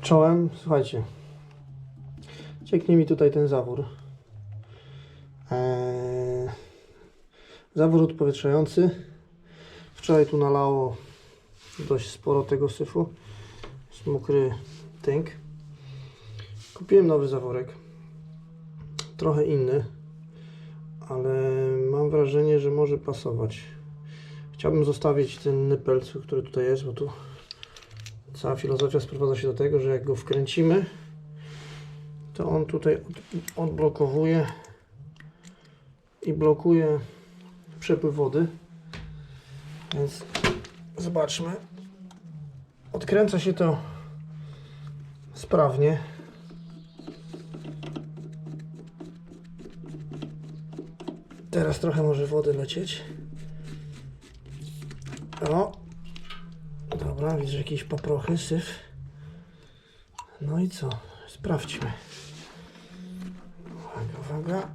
czołem, słuchajcie, cieknie mi tutaj ten zawór. Eee, zawór odpowietrzający. Wczoraj tu nalało dość sporo tego syfu. Jest mokry tynk. Kupiłem nowy zaworek. Trochę inny, ale mam wrażenie, że może pasować. Chciałbym zostawić ten nypel, który tutaj jest, bo tu cała filozofia sprowadza się do tego, że jak go wkręcimy, to on tutaj od, odblokowuje i blokuje przepływ wody. Więc zobaczmy. Odkręca się to sprawnie. Teraz trochę może wody lecieć. O! Dobra, widzę jakieś paprochy, syf. No i co? Sprawdźmy. Uwaga, uwaga.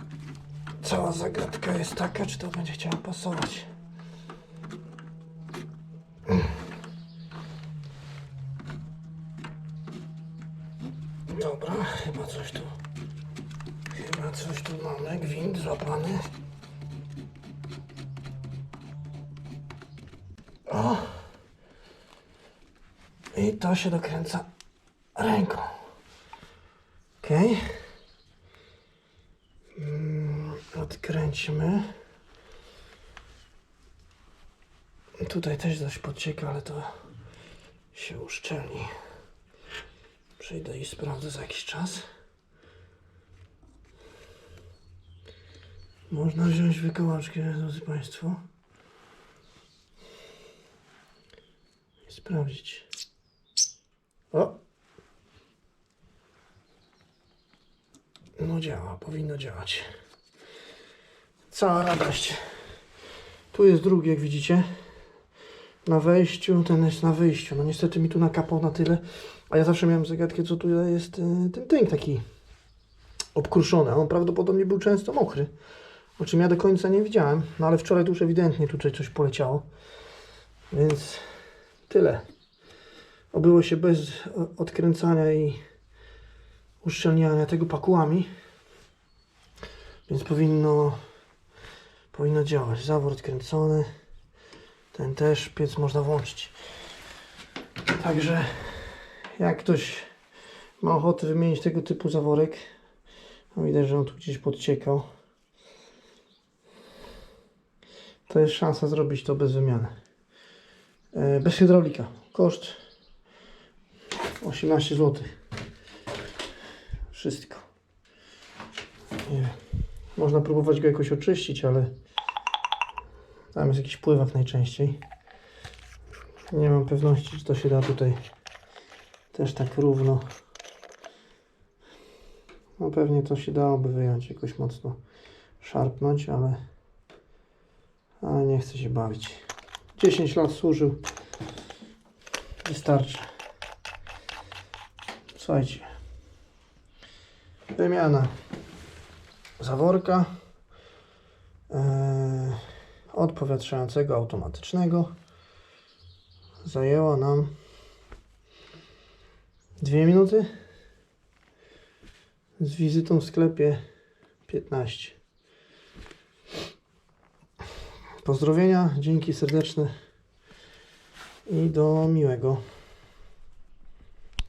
Cała zagadka jest taka, czy to będzie chciało pasować. Dobra, chyba coś tu. Chyba coś tu mamy. Gwint złapany. O! I to się dokręca ręką. Ok. Mm, Odkręćmy. Tutaj też coś podcieka, ale to się uszczelni. Przyjdę i sprawdzę za jakiś czas. Można wziąć wykołaczkę, drodzy Państwo. I sprawdzić. O! No działa, powinno działać. Cała radość. Tu jest drugi, jak widzicie. Na wejściu, ten jest na wyjściu. No niestety mi tu nakapał na tyle. A ja zawsze miałem zagadkę, co tutaj jest y, ten tynk taki obkruszony. On prawdopodobnie był często mokry. O czym ja do końca nie widziałem. No ale wczoraj tu już ewidentnie tutaj coś poleciało. Więc tyle. Obyło się bez o- odkręcania i uszczelniania tego pakułami. Więc powinno, powinno działać. Zawór odkręcony. Ten też piec można włączyć. Także jak ktoś ma ochotę wymienić tego typu zaworek, no widać, że on tu gdzieś podciekał, to jest szansa zrobić to bez wymiany. E, Bez hydraulika. Koszt 18 zł. Wszystko. Nie. Można próbować go jakoś oczyścić, ale tam jest jakiś pływak najczęściej. Nie mam pewności, czy to się da tutaj też tak równo. No pewnie to się dałoby wyjąć jakoś mocno szarpnąć, ale ale nie chcę się bawić. 10 lat służył. Wystarczy. Słuchajcie. Wymiana zaworka yy, odpowietrzającego automatycznego zajęła nam 2 minuty z wizytą w sklepie 15 pozdrowienia, dzięki serdeczne i do miłego